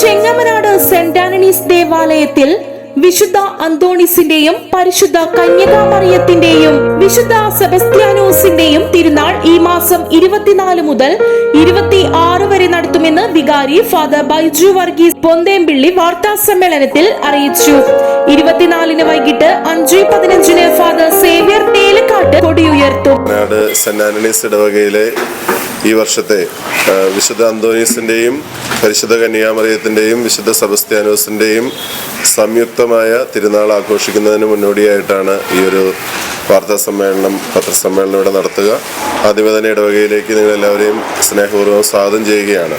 Chengamanad saint Antony's ദേവാലയത്തിൽ വിശുദ്ധ അന്തോണിസിന്റെയും പരിശുദ്ധ കന്യകാമറിയത്തിന്റെയും വിശുദ്ധ സെബസ്ത്യാനോസിന്റെയും തിരുനാൾ ഈ മാസം ഇരുപത്തിനാല് മുതൽ ഇരുപത്തി ആറ് വരെ നടത്തുമെന്ന് വികാരി ഫാദർ ബൈജു വർഗീസ് പൊന്തേമ്പിള്ളി വാർത്താ സമ്മേളനത്തിൽ അറിയിച്ചു. ഇരുപത്തിനാലിന് വൈകിട്ട് അഞ്ച് പതിനഞ്ചിന് ഫാദർ സേവ്യർ തേലക്കാട്ട് കൊടിയുയർത്തും. ഇടവകയിലെ ഈ വർഷത്തെ വിശുദ്ധ അന്തോനീസിന്റെയും പരിശുദ്ധ കന്യാമറിയത്തിന്റെയും വിശുദ്ധ സെബസ്ത്യാനോസിന്റെയും സംയുക്തമായ തിരുനാൾ ആഘോഷിക്കുന്നതിന് മുന്നോടിയായിട്ടാണ് ഈ ഒരു വാർത്താ സമ്മേളനം പത്രസമ്മേളനം ഇവിടെ നടത്തുക. ആദ്യമേ തന്നെ ഇടവകയിലേക്ക് നിങ്ങളെല്ലാവരെയും സ്നേഹപൂർവം സ്വാഗതം ചെയ്യുകയാണ്.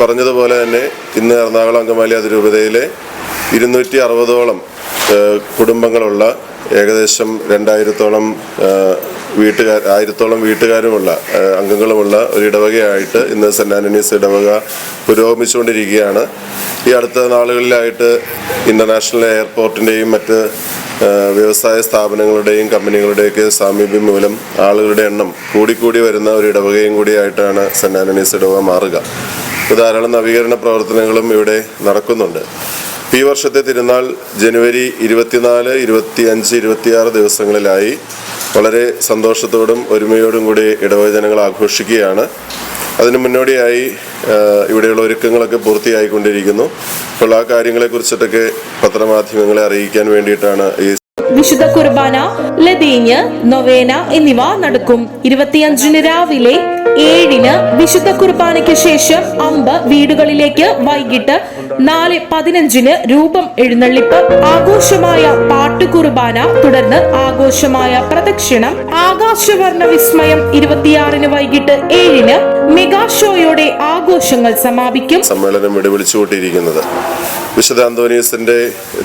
പറഞ്ഞതുപോലെ തന്നെ ഇന്ന് എറണാകുളം അങ്കമാലി അതിരൂപതയിലെ ഇരുന്നൂറ്റി അറുപതോളം കുടുംബങ്ങളുള്ള ഏകദേശം രണ്ടായിരത്തോളം വീട്ടുകാർ ആയിരത്തോളം വീട്ടുകാരുമുള്ള അംഗങ്ങളുമുള്ള ഒരു ഇടവകയായിട്ട് ഇന്ന് സെന്റ് ആന്റണീസ് ഇടവക പുരോഗമിച്ചുകൊണ്ടിരിക്കുകയാണ്. ഈ അടുത്ത നാളുകളിലായിട്ട് ഇന്റർനാഷണൽ എയർപോർട്ടിന്റെയും മറ്റ് വ്യവസായ സ്ഥാപനങ്ങളുടെയും കമ്പനികളുടെയൊക്കെ സാമീപ്യം മൂലം ആളുകളുടെ എണ്ണം കൂടിക്കൂടി വരുന്ന ഒരു ഇടവകയും കൂടിയായിട്ടാണ് സെന്റ് ആന്റണീസ് ഇടവക മാറുക. ധാരാളം നവീകരണ പ്രവർത്തനങ്ങളും ഇവിടെ നടക്കുന്നുണ്ട്. ഈ വർഷത്തെ തിരുനാൾ ജനുവരി ഇരുപത്തിനാല് ഇരുപത്തിയഞ്ച് ഇരുപത്തിയാറ് ദിവസങ്ങളിലായി വളരെ സന്തോഷത്തോടും ഒരുമയോടും കൂടി ഇടവചനങ്ങൾ ആഘോഷിക്കുകയാണ്. അതിന് മുന്നോടിയായി ഇവിടെയുള്ള ഒരുക്കങ്ങളൊക്കെ പൂർത്തിയായിക്കൊണ്ടിരിക്കുന്നു. അപ്പോൾ ആ കാര്യങ്ങളെക്കുറിച്ചിട്ടൊക്കെ പത്രമാധ്യമങ്ങളെ അറിയിക്കാൻ വേണ്ടിയിട്ടാണ് ഈ വിശുദ്ധ കുർബാന ലതീഞ്ഞ് നൊവേന എന്നിവ നടക്കും. ഇരുപത്തിയഞ്ചിന് രാവിലെ ഏഴിന് വിശുദ്ധ കുർബാനയ്ക്ക് ശേഷം അമ്പ് വീടുകളിലേക്ക് വൈകിട്ട് നാല് പതിനഞ്ചിന് രൂപം എഴുന്നള്ളിപ്പ് ആഘോഷമായ പാട്ടുകുർബാന തുടർന്ന് ആഘോഷമായ പ്രദക്ഷിണം ആകാശവർണ വിസ്മയം ഇരുപത്തിയാറിന് വൈകിട്ട് ഏഴിന് മെഗാ ഷോയോടെ ആഘോഷങ്ങൾ സമാപിക്കും. സമ്മേളനം ഇവിടെ വിളിച്ചുകൂട്ടിയിരിക്കുന്നത് വിശുദ്ധ അന്തോനീസിന്റെ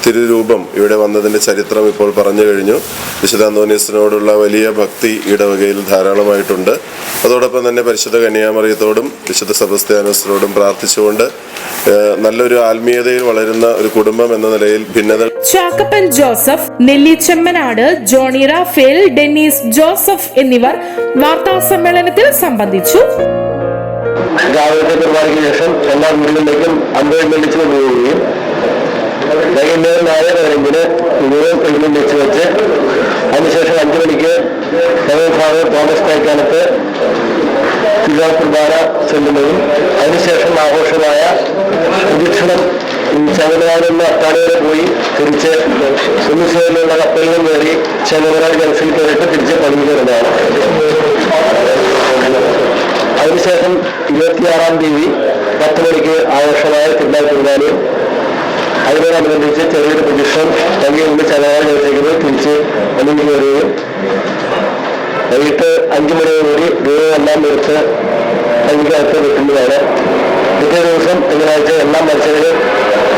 തിരുരൂപം ഇവിടെ വന്നതിന്റെ ചരിത്രം ഇപ്പോൾ പറഞ്ഞു കഴിഞ്ഞു. വിശുദ്ധ അന്തോനീസിനോടുള്ള വലിയ ഭക്തി ഇടവകയിൽ ധാരാളമായിട്ടുണ്ട്. അതോടൊപ്പം തന്നെ പരിശുദ്ധ കന്യാമറിയത്തോടും വിശുദ്ധ സെബസ്ത്യാനോസിനോടും പ്രാർത്ഥിച്ചുകൊണ്ട് നല്ലൊരു ആത്മീയതയിൽ വളരുന്ന ഒരു കുടുംബം എന്ന നിലയിൽ ഭിന്നത ചാക്കപ്പൻ ജോസഫ് നെല്ലിച്ചെമ്മനാട് ജോണി റാഫേൽ ഡെന്നീസ് ജോസഫ് എന്നിവർ വാർത്താ സമ്മേളനത്തിൽ സംബന്ധിച്ചു. രാവിലത്തെ പരിപാടിക്ക് ശേഷം എല്ലാ വീടുകളിലേക്കും അമ്പത് വെള്ളിച്ച് കൊണ്ടുപോവുകയും വൈകുന്നേരം നാല് പതിനഞ്ചിന് മുഴുവൻ പെണ്ണും വെച്ച് വെച്ച് അതിനുശേഷം അഞ്ചു മണിക്ക് ഫാദർ തോമസ് തേക്കാനത്ത് തിരുവാ കുർബാന ചെല്ലുന്നതും അതിനുശേഷം ആഘോഷമായ പ്രദക്ഷിണം ചങ്ങനാട് അത്താണിവരെ അത്താണി പോയി തിരിച്ച് സുനിശ്ചയിലുള്ള കപ്പലിലും കയറി ചങ്ങനാട് ജംഗ്ഷനിൽ കയറിയിട്ട് തിരിച്ച് പണിഞ്ഞു കയറുന്നതാണ് അതിനുശേഷം ഇരുപത്തിയാറാം തീയതി പത്ത് മണിക്ക് ആഘോഷമായ തിരുനാൾ കുർബാനയും അതിനോടനുബന്ധിച്ച് ചെറിയൊരു പ്രദക്ഷിണം തങ്ങി കൊണ്ട് ചലനാട് ജലത്തേക്ക് തിരിച്ച് ഒന്നിങ്ങി വരികയും വൈകിട്ട് അഞ്ചു മണിയോടുകൂടി ദൂരമെല്ലാം എടുത്ത് തങ്ങിക്കകത്ത് വെക്കുന്നതാണ്. പിറ്റേ ദിവസം തിങ്കളാഴ്ച എല്ലാ മത്സരങ്ങളും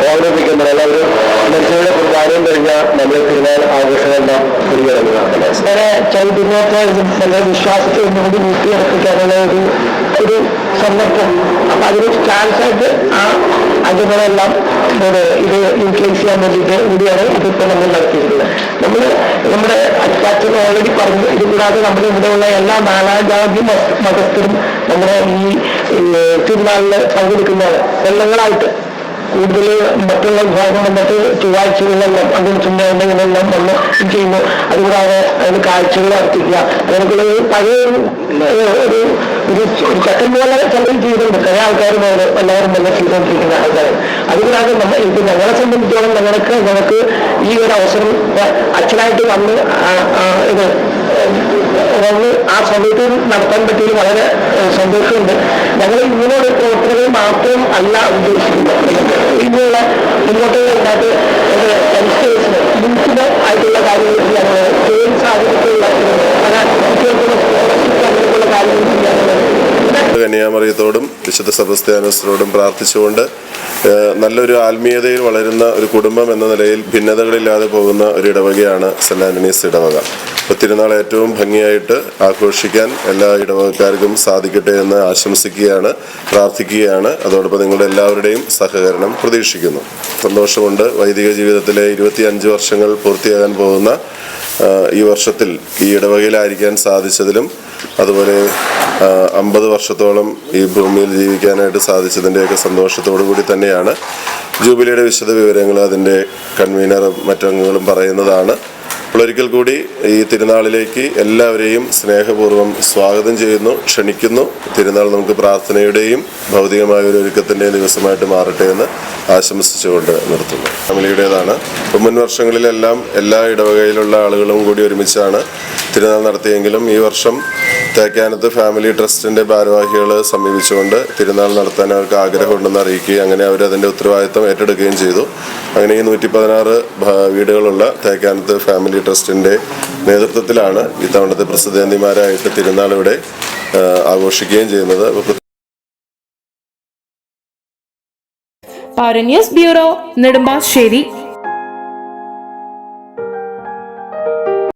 ഓർമ്മിപ്പിക്കുന്നതല്ല ഒരു മത്സരയുടെ കുർബാനയും കഴിഞ്ഞ നമ്മൾ തിരുനാൾ വളരെ ചൈതന്യത്തെ വളരെ വിശ്വാസത്തെ ഒന്നുകൂടി ഊട്ടിയെടുപ്പിക്കാനുള്ള ഒരു ഒരു സന്ദർഭം അപ്പൊ അതിന് ചാൻസ് ആയിട്ട് ആ അതുപോലെല്ലാം ഇത് യൂട്ടിലൈസ് ചെയ്യാൻ വേണ്ടിയിട്ട് കൂടിയാണ് ഇതിപ്പോൾ നമ്മൾ നടത്തിയിട്ടുള്ളത് നമ്മൾ നമ്മുടെ അച്ചാച്ചൻ ഓൾറെഡി പറഞ്ഞു. ഇത് കൂടാതെ നമ്മുടെ ഇവിടെയുള്ള എല്ലാ നാലാജാതി മത- മതസ്ഥരും നമ്മുടെ ഈ തിരുനാളിൽ പങ്കെടുക്കുന്നതാണ് കൊല്ലങ്ങളായിട്ട് കൂടുതൽ മറ്റുള്ള വിഭാഗങ്ങളും മറ്റ് ചൊവ്വാഴ്ചകളിലെല്ലാം ചിന്തകളെല്ലാം വന്ന് ഇത് ചെയ്യുന്നു. അതുകൂടാതെ അതിന് കാഴ്ചകൾ അർപ്പിക്കുക അങ്ങനെയൊക്കെയുള്ള പഴയ ഒരു ഒരു ചട്ടം പോലെ ചിലർ ചെയ്തിട്ടുണ്ട് കുറെ ആൾക്കാർ പോലെ എല്ലാവരും തന്നെ ചെയ്തുകൊണ്ടിരിക്കുന്ന ആൾക്കാർ അതുകൂടാതെ നമ്മൾ ഇപ്പൊ ഞങ്ങളെ സംബന്ധിച്ചോളം ഞങ്ങൾക്ക് ഞങ്ങൾക്ക് ഈ ഒരു അവസരം അച്ഛനായിട്ട് വന്ന് ഇത് വന്ന് ആ സമയത്ത് നടത്താൻ പറ്റിയത് വളരെ സന്തോഷമുണ്ട്. ഞങ്ങൾ ഇങ്ങനെയുള്ള പ്രവർത്തനങ്ങൾ മാത്രം അല്ല ഉദ്ദേശിക്കുന്നത്. ഇങ്ങനെയുള്ള മുന്നോട്ട് ആയിട്ടുള്ള കാര്യങ്ങൾ ചെയ്യാനുള്ള തൊഴിൽ അങ്ങനെയുള്ള കാര്യങ്ങൾ കന്യാമറിയത്തോടും വിശുദ്ധ സെബസ്ത്യാനോസിനോടും പ്രാർത്ഥിച്ചുകൊണ്ട് നല്ലൊരു ആത്മീയതയിൽ വളരുന്ന ഒരു കുടുംബം എന്ന നിലയിൽ ഭിന്നതകളില്ലാതെ പോകുന്ന ഒരു ഇടവകയാണ് സെന്റ് ആന്റണീസ് ഇടവക. അപ്പോൾ തിരുനാൾ ഏറ്റവും ഭംഗിയായിട്ട് ആഘോഷിക്കാൻ എല്ലാ ഇടവകക്കാർക്കും സാധിക്കട്ടെ എന്ന് ആശംസിക്കുകയാണ് പ്രാർത്ഥിക്കുകയാണ്. അതോടൊപ്പം നിങ്ങളുടെ എല്ലാവരുടെയും സഹകരണം പ്രതീക്ഷിക്കുന്നു. സന്തോഷമുണ്ട് വൈദിക ജീവിതത്തിലെ ഇരുപത്തിയഞ്ച് വർഷങ്ങൾ പൂർത്തിയാകാൻ പോകുന്ന ഈ വർഷത്തിൽ ഈ ഇടവകയിലായിരിക്കാൻ സാധിച്ചതിലും അതുപോലെ അമ്പത് വർഷത്തോളം ഈ ഭൂമിയിൽ ജീവിക്കാനായിട്ട് സാധിച്ചതിന്റെയൊക്കെ സന്തോഷത്തോടു കൂടി തന്നെയാണ് ജൂബിലിയുടെ വിശദ വിവരങ്ങൾ അതിന്റെ കൺവീനറും മറ്റംഗങ്ങളും പറയുന്നതാണ്. അപ്പോൾ ഒരിക്കൽ കൂടി ഈ തിരുനാളിലേക്ക് എല്ലാവരെയും സ്നേഹപൂർവം സ്വാഗതം ചെയ്യുന്നു ക്ഷണിക്കുന്നു. തിരുനാൾ നമുക്ക് പ്രാർത്ഥനയുടെയും ഭൗതികമായ ഒരു ഒരുക്കത്തിന്റെയും ദിവസമായിട്ട് മാറട്ടെ എന്ന് ആശംസിച്ചുകൊണ്ട് നിർത്തുന്നു. ഫാമിലിയുടേതാണ്. ഇപ്പം മുൻ വർഷങ്ങളിലെല്ലാം എല്ലാ ഇടവകയിലുള്ള ആളുകളും കൂടി ഒരുമിച്ചാണ് തിരുനാൾ നടത്തിയെങ്കിലും ഈ വർഷം തേക്കാനത്ത് ഫാമിലി ട്രസ്റ്റിന്റെ ഭാരവാഹികൾ സമീപിച്ചുകൊണ്ട് തിരുനാൾ നടത്താൻ അവർക്ക് ആഗ്രഹമുണ്ടെന്ന് അറിയിക്കുകയും അങ്ങനെ അവർ അതിന്റെ ഉത്തരവാദിത്തം ഏറ്റെടുക്കുകയും ചെയ്തു. അങ്ങനെ ഈ നൂറ്റി പതിനാറ് വീടുകളുള്ള തേക്കാനത്ത് ഫാമിലി ട്രസ്റ്റിന്റെ നേതൃത്വത്തിലാണ് ഇത്തവണത്തെ പ്രസിദ്ധേന്തിമാരായിട്ട് തിരുനാൾ ഇവിടെ ആഘോഷിക്കുകയും ചെയ്യുന്നത്. അപ്പോൾ പൗര ന്യൂസ് ബ്യൂറോ നെടുമ്പാശ്ശേരി.